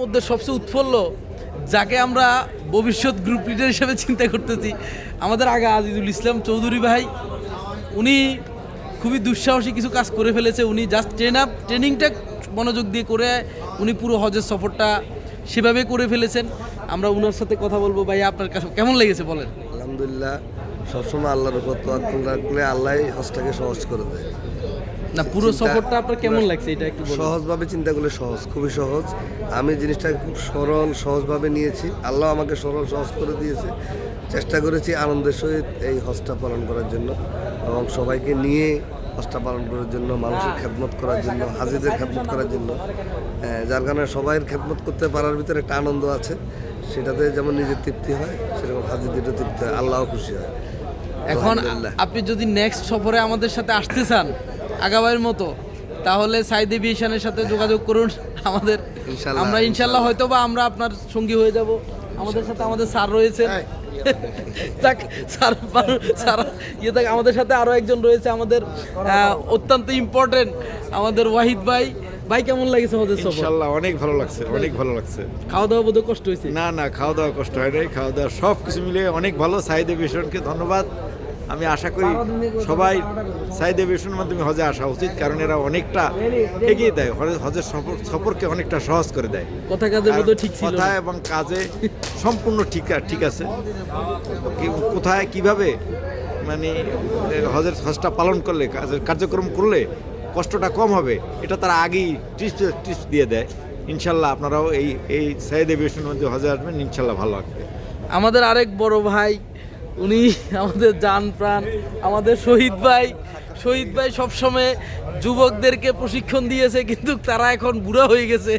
মধ্যে সবচেয়ে উৎফুল্ল, যাকে আমরা ভবিষ্যৎ গ্রুপ লিডার হিসেবে চিন্তা করতেছি। আমাদের আগে আজিজুল ইসলাম চৌধুরী ভাই, উনি খুবই দুঃসাহসী কিছু কাজ করে ফেলেছে। উনি জাস্ট ট্রেন আপ ট্রেনিংটা মনোযোগ দিয়ে করে উনি পুরো হজের সফরটা সেভাবে করে ফেলেছেন। আমরা ওনার সাথে কথা বলব। ভাই, আপনার কাছে কেমন লেগেছে বলেন? আলহামদুলিল্লাহ, সবসময় আল্লাহর উপর রাখলে আল্লাহ হজটাকে সহজ করে দেয়। না পুরো সফরটা আপনার কেমন লাগছে? এটা একটু সহজভাবে চিন্তা করলে সহজ খুবই সহজ। আমি জিনিসটাকে খুব সরল সহজভাবে নিয়েছি। আল্লাহ আমাকে সরল সহজ করে দিয়েছে। চেষ্টা করেছি আনন্দের সহিত এই হজটা পালন করার জন্য এবং সবাইকে নিয়ে হজটা পালন করার জন্য মানুষের খেদমত করার জন্য হাজিদের খেদমত করার জন্য। যার কারণে সবাইয়ের খেদমত করতে পারার ভিতরে একটা আনন্দ আছে। সেটাতে যেমন নিজের তৃপ্তি হয় সেরকম হাজিদেরও তৃপ্তি হয়। আল্লাহও খুশি হয়। এখন। আপনি যদি নেক্সট সফরে আমাদের সাথে আসতে চান আগাবাইয়ের মতো। তাহলে সাইদ এভিয়েশনের সাথে যোগাযোগ করুন আমাদের। ইনশাল্লাহ, আমরা ইনশাল্লাহ। হয়তো বা আমরা আপনার সঙ্গী হয়ে যাব। আমাদের সাথে আমাদের স্যার স্যার ইয়ে আমাদের সাথে আরও একজন রয়েছে আমাদের আহ, অত্যন্ত ইম্পর্টেন্ট আমাদের ওয়াহিদ ভাই। ভাই কেমন লাগছে আমাদের সফর? ইনশাল্লাহ অনেক ভালো লাগছে অনেক ভালো লাগছে। খাওয়া দাওয়া বোধহয় কষ্ট হয়েছে? না না খাওয়া দাওয়া কষ্ট হয় নাই। খাওয়া দাওয়া সব কিছু মিলে অনেক ভালো। সাইদ এভিয়েশনকে ধন্যবাদ। আমি আশা করি সবাই সাইদ এভিয়েশনের মাধ্যমে হজে আসা উচিত কারণ এরা অনেকটা এগিয়ে দেয় হজে- হজের সফর সফরকে অনেকটা সহজ করে দেয়। কথা কাজের ঠিক ছিল কথা এবং কাজে সম্পূর্ণ ঠিক ঠিক আছে। কোথায় কীভাবে মানে হজের হজটা পালন করলে কাজের কার্যক্রম করলে কষ্টটা কম হবে এটা তারা আগেই টিপস টিপস দিয়ে দেয়। ইনশাল্লাহ আপনারাও এই এই সাইদ এভিয়েশনের মধ্যে হজে আসবেন ইনশাল্লাহ ভালো লাগবে। আমাদের আরেক বড় ভাই উনি আমাদের জান প্রাণ আমাদের শহীদ ভাই। শহীদ ভাই সবসময় যুবকদেরকে প্রশিক্ষণ দিয়েছে কিন্তু তারা এখন বুড়া হয়ে গেছে।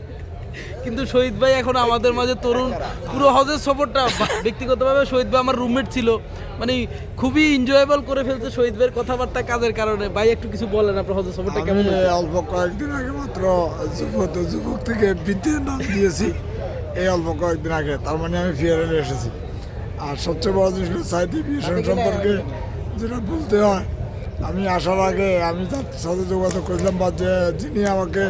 কিন্তু শহীদ ভাই এখন আমাদের মাঝে তরুণ। পুরো হজের সফরটা ব্যক্তিগতভাবে শহীদ ভাই আমার রুমমেট ছিল। মানে খুবই এনজয়েবল করে ফেলছে শহীদ ভাইয়ের কথাবার্তা কাজের কারণে। ভাই একটু কিছু বলেন আপনার হজের সফরটা কেমন অল্প কয়েকদিন আগে মাত্র যুবক যুবক থেকে বৃদ্ধির নাম দিয়েছি। এই অল্প কয়েকদিন আগে তার মানে আমি ফিয়ারে এসেছি। আর সবচেয়ে বড় জিনিস হলো এভিয়েশন সম্পর্কে যেটা বলতে হয় আমি আসার আগে আমি তার সাথে যোগাযোগ করেছিলাম বা যে যিনি আমাকে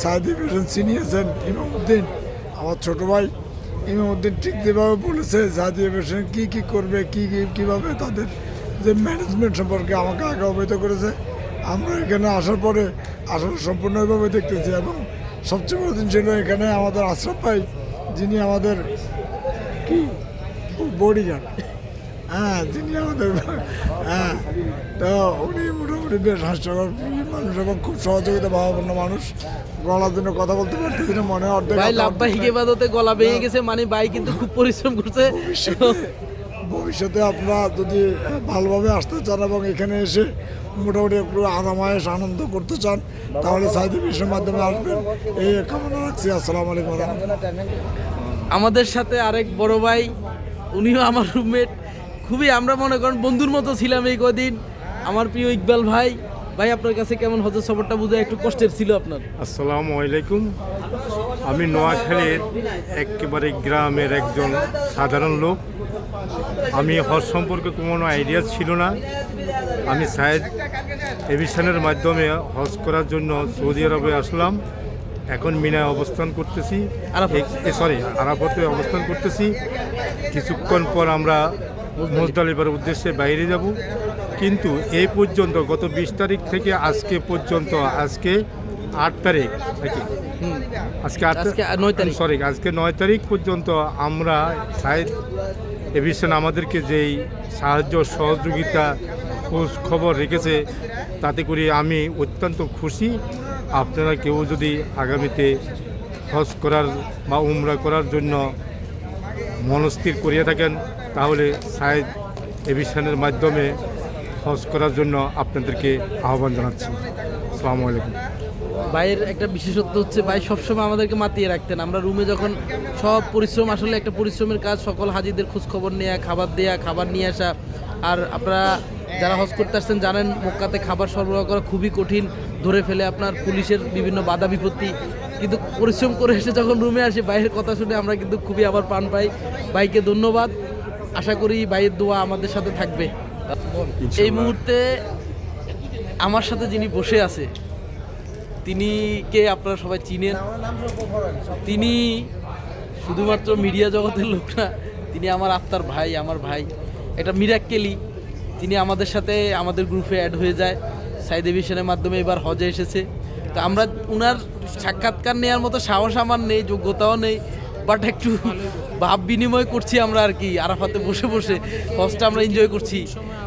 সাইদ এভিয়েশন চিনিয়েছেন ইমামউদ্দিন আমার ছোট ভাই। ইমামউদ্দিন ঠিক যেভাবে বলেছে সাইদ এভিয়েশন কী কী করবে কী কী কীভাবে তাদের যে ম্যানেজমেন্ট সম্পর্কে আমাকে আগে অবহিত করেছে আমরা এখানে আসার পরে আসলে সম্পূর্ণভাবে দেখতেছি। এবং সবচেয়ে বড় দিন ছিল এখানে আমাদের আশরাফ ভাই যিনি আমাদের কি? বডিগার্ড হ্যাঁ যিনি আমাদের হ্যাঁ তো উনি মোটামুটি বেশ হাস্যকর মানুষ এবং খুব সহযোগিতা ভাবাপন্ন মানুষ। গলার দিনে কথা বলতে পারতেছি না মনে অর্ধেক ভাই লাভবাহিক অর্ধেক- গলা ভেঙে গেছে মানে ভাই কিন্তু খুব পরিশ্রম করছে। ভবিষ্যতে ভবিষ্যতে আপনারা যদি ভালোভাবে আসতে চান এবং এখানে এসে মোটামুটি একটু আরামায়েশ আনন্দ করতে চান তাহলে সাইদি বিশ্বের মাধ্যমে আসবেন। এই কামনা রাখছি। আসসালামু আলাইকুম। আমাদের সাথে আরেক বড় ভাই উনিও আমার রুমমেট খুবই আমরা মনে করেন বন্ধুর মতো ছিলাম এই কদিন। আমার প্রিয় ইকবাল ভাই। ভাই আপনার কাছে কেমন হজর সফরটা বুঝে একটু কষ্টের ছিল আপনার? আসসালামু আলাইকুম। আমি নোয়াখালীর একেবারে গ্রামের একজন সাধারণ লোক। আমি হজ সম্পর্কে কোনো আইডিয়া ছিল না। আমি সায়েদ এভিশনের মাধ্যমে হজ করার জন্য সৌদি আরবে আসলাম। এখন মিনায় অবস্থান করতেছি। সরি আরাফতে অবস্থান করতেছি। কিছুক্ষণ পর আমরা মুজদালিবার উদ্দেশ্যে বাইরে যাব। কিন্তু এই পর্যন্ত গত বিশ তারিখ থেকে আজকে পর্যন্ত আজকে আট তারিখ নাকি? আজকে আট নয় তারিখ। সরি আজকে নয় তারিখ পর্যন্ত আমরা সাইড এভিশন আমাদেরকে যেই সাহায্য সহযোগিতা খোঁজ খবর রেখেছে তাতে করে আমি অত্যন্ত খুশি। আপনারা কেউ যদি আগামীতে হজ করার বা উমরা করার জন্য মনস্থির করিয়া থাকেন, তাহলে সাইড এভিশনের মাধ্যমে হজ করার জন্য আপনাদেরকে আহ্বান জানাচ্ছি। আসসালামু আলাইকুম। ভাইয়ের একটা বিশেষত্ব হচ্ছে, ভাই সবসময় আমাদেরকে মাতিয়ে রাখতেন। আমরা রুমে যখন সব পরিশ্রম, আসলে একটা পরিশ্রমের কাজ, সকল হাজিদের খোঁজখবর নেওয়া খাবার দেয়া, খাবার নিয়ে আসা। আর আপনারা যারা হজ করতে আসছেন জানেন, মক্কাতে খাবার সরবরাহ করা খুবই কঠিন। ধরে ফেলে আপনার পুলিশের বিভিন্ন বাধা বিপত্তি কিন্তু পরিশ্রম করে এসে যখন রুমে আসে ভাইয়ের কথা শুনে আমরা কিন্তু খুবই আবার প্রাণ পাই। ভাইকে ধন্যবাদ। আশা করি ভাইয়ের দোয়া আমাদের সাথে থাকবে। এই মুহূর্তে আমার সাথে যিনি বসে আছে তিনি কে আপনারা সবাই চিনেন। তিনি শুধুমাত্র মিডিয়া জগতের লোক না তিনি আমার আত্মার ভাই আমার ভাই। এটা মিরাক্কেলি তিনি আমাদের সাথে আমাদের গ্রুপে অ্যাড হয়ে যায়। সাইদ এভিশনের মাধ্যমে এবার হজে এসেছে। তো আমরা উনার সাক্ষাৎকার নেওয়ার মতো সাহস আমার নেই যোগ্যতাও নেই বাট একটু ভাব বিনিময় করছি আমরা আর কি আরাফাতে বসে বসে হজটা আমরা এনজয় করছি।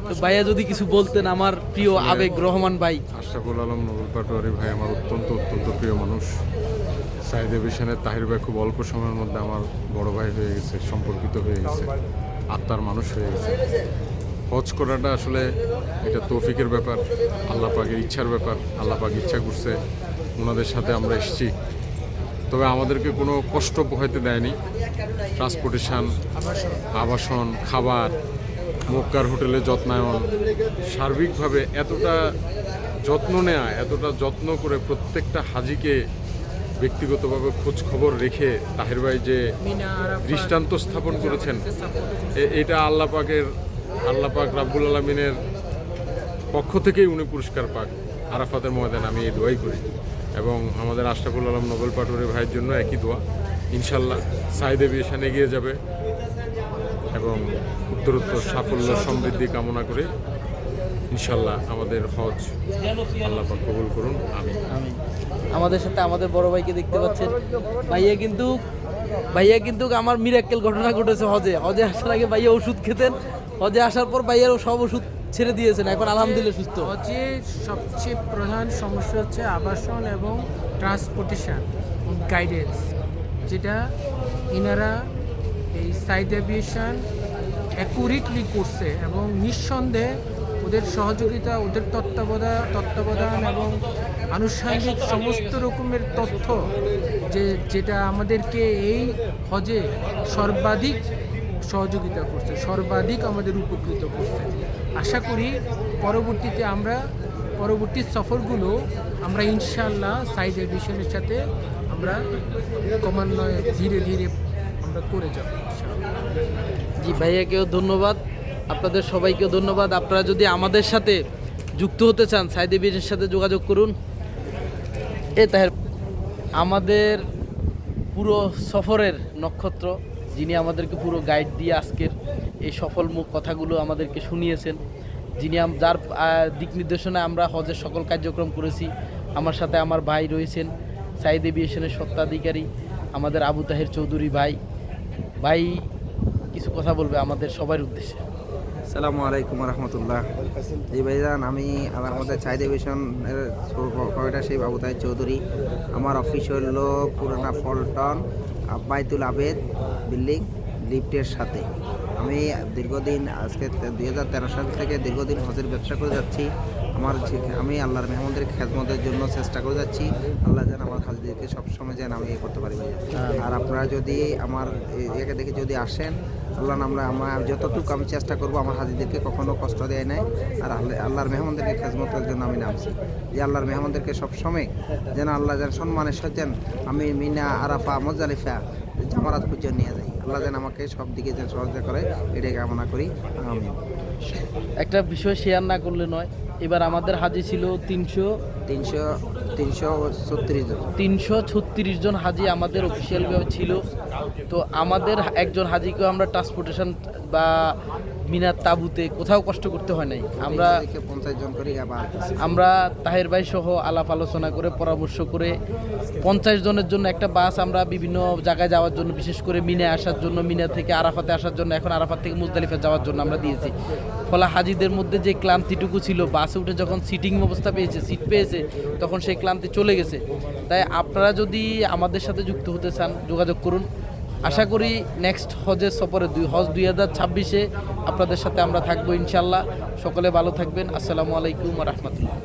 তো ভাইয়া যদি কিছু বলতেন আমার প্রিয় আবেগ রহমান ভাই। আশরাফুল আলম নবুল পাটোয়ারি ভাই আমার অত্যন্ত অত্যন্ত প্রিয় মানুষ। সাইদ এভিশনের তাহির ভাই খুব অল্প সময়ের মধ্যে আমার বড় ভাই হয়ে গেছে সম্পর্কিত হয়ে গেছে আত্মার মানুষ হয়ে গেছে। হজ করাটা আসলে এটা তৌফিকের ব্যাপার আল্লাহ পাকের ইচ্ছার ব্যাপার আল্লাহ পাক ইচ্ছা করছে ওনাদের সাথে আমরা এসেছি। তবে আমাদেরকে কোনো কষ্ট পোহাইতে দেয়নি। ট্রান্সপোর্টেশন আবাসন খাবার মক্কার হোটেলে যত্নায়ন সার্বিকভাবে এতটা যত্ন নেওয়া এতটা যত্ন করে প্রত্যেকটা হাজিকে ব্যক্তিগতভাবে খোঁজ খবর রেখে তাহের ভাই যে দৃষ্টান্ত স্থাপন করেছেন এটা আল্লাহ পাকের আল্লাহ পাক রাব্বুল আলমিনের পক্ষ থেকেই উনি পুরস্কার পাক আরাফাতের ময়দান, আমি এই দোয়াই করি। এবং আমাদের আশরাফুল আলম নোবেল পাটুরি ভাইয়ের জন্য একই দোয়া। ইনশাল্লাহ সাইদ এভিয়েশন এগিয়ে যাবে এবং উত্তরোত্তর সাফল্য সমৃদ্ধি কামনা করে ইনশাল্লাহ আমাদের হজ আল্লাহ কবুল করুন। আমি আমাদের সাথে আমাদের বড় ভাইকে দেখতে পাচ্ছেন। ভাইয়া কিন্তু ভাইয়া কিন্তু আমার মিরাক্কেল ঘটনা ঘটেছে হজে। হজে আসার আগে ভাইয়া ওষুধ খেতেন। হজে আসার পর ভাইয়ারও সব ওষুধ ছেড়ে দিয়েছেন। এখন আলহামদুলিল্লাহ সুস্থ। হজে সবচেয়ে প্রধান সমস্যা হচ্ছে আবাসন এবং ট্রান্সপোর্টেশন গাইডেন্স যেটা ইনারা এই সাইড অ্যাভিয়েশন অ্যাকুরেটলি করছে এবং নিঃসন্দেহে ওদের সহযোগিতা, ওদের তত্ত্বাবধান তত্ত্বাবধান এবং আনুষঙ্গিক সমস্ত রকমের তথ্য যে, যেটা আমাদেরকে এই হজে সর্বাধিক সহযোগিতা করছে, সর্বাধিক আমাদের উপকৃত করছে আশা করি পরবর্তীতে আমরা, পরবর্তী সফরগুলো আমরা ইনশাল্লাহ সাইড এডিশনের সাথে আমরা ক্রমান্বয়ে ধীরে ধীরে আমরা করে যাব। জি ভাইয়াকেও ধন্যবাদ আপনাদের সবাইকে ধন্যবাদ। আপনারা যদি আমাদের সাথে যুক্ত হতে চান, সাইদ এভিয়েশনের সাথে যোগাযোগ করুন। এ তাহের, আমাদের পুরো সফরের নক্ষত্র, যিনি আমাদেরকে পুরো গাইড দিয়ে আজকের এই সফল মুখ কথাগুলো আমাদেরকে শুনিয়েছেন, যিনি যার দিক নির্দেশনায় আমরা হজের সকল কার্যক্রম করেছি। আমার সাথে আমার ভাই রয়েছেন, সাইদ এভিয়েশনের সত্ত্বাধিকারী আমাদের আবু তাহের চৌধুরী ভাই। ভাই, কিছু কথা বলবে আমাদের সবার উদ্দেশ্যে। সালামু আলাইকুম রহমতুল্লাহ। জি ভাইজান, আমি আমার আমাদের চাই ডিভিশন কয়টা সেই বাবু তাই চৌধুরী। আমার অফিস হল পুরানা পল্টন আব্বাইতুল আবেদ বিল্ডিং, লিফটের সাথে। আমি দীর্ঘদিন আজকে দুই হাজার তেরো সাল থেকে দীর্ঘদিন হজের ব্যবসা করে যাচ্ছি। আমার যে- আমি আল্লাহর মেহমানদের খেদমতের জন্য চেষ্টা করে যাচ্ছি। আল্লাহ যেন আমার হাজিদেরকে সবসময় যেন আমি ইয়ে করতে পারি। আর আপনারা যদি আমার একে দেখে যদি আসেন আল্লাহ আমরা আমার যতটুকু আমি চেষ্টা করব আমার হাজিদেরকে কখনো কষ্ট দেয় নাই। আর আল্লাহ- আল্লাহর মেহমানদেরকে খেজমতের জন্য আমি নামছি। যে আল্লাহর মেহমানদেরকে সবসময় যেন আল্লাহ যেন সম্মানের সজ্জেন আমি মিনা আরাফা মজালিফা জামারাত পূজা নিয়ে যাই। আল্লাহ যেন আমাকে সব দিকে যেন সহযোগিতা করে এটাই কামনা করি। আমি একটা বিষয় শেয়ার না করলে নয় এবার আমাদের হাজি ছিল তিনশো তিনশো তিনশো ছত্রিশ জন। তিনশো ছত্রিশ জন হাজি আমাদের অফিসিয়ালভাবে ছিল। তো আমাদের একজন হাজিকেও আমরা ট্রান্সপোর্টেশন বা মিনার তাবুতে কোথাও কষ্ট করতে হয় নাই। আমরা পঞ্চাশ জন করে আমরা তাহের ভাই সহ আলাপ আলোচনা করে পরামর্শ করে পঞ্চাশ জনের জন্য একটা বাস আমরা বিভিন্ন জায়গায় যাওয়ার জন্য বিশেষ করে মিনে আসার জন্য মিনা থেকে আরাফাতে আসার জন্য এখন আরাফাত থেকে মুজদালিফা যাওয়ার জন্য আমরা দিয়েছি। ফলে হাজিদের মধ্যে যে ক্লান্তিটুকু ছিল বাসে উঠে যখন সিটিং অবস্থা পেয়েছে সিট পেয়েছে তখন সেই ক্লান্তি চলে গেছে। তাই আপনারা যদি আমাদের সাথে যুক্ত হতে চান যোগাযোগ করুন। আশা করি নেক্সট হজের সফরে দুই হজ দুই হাজার ছাব্বিশে আপনাদের সাথে আমরা থাকব ইনশাল্লাহ। সকলে ভালো থাকবেন। আসসালামু আলাইকুম রহমতুল্লাহ।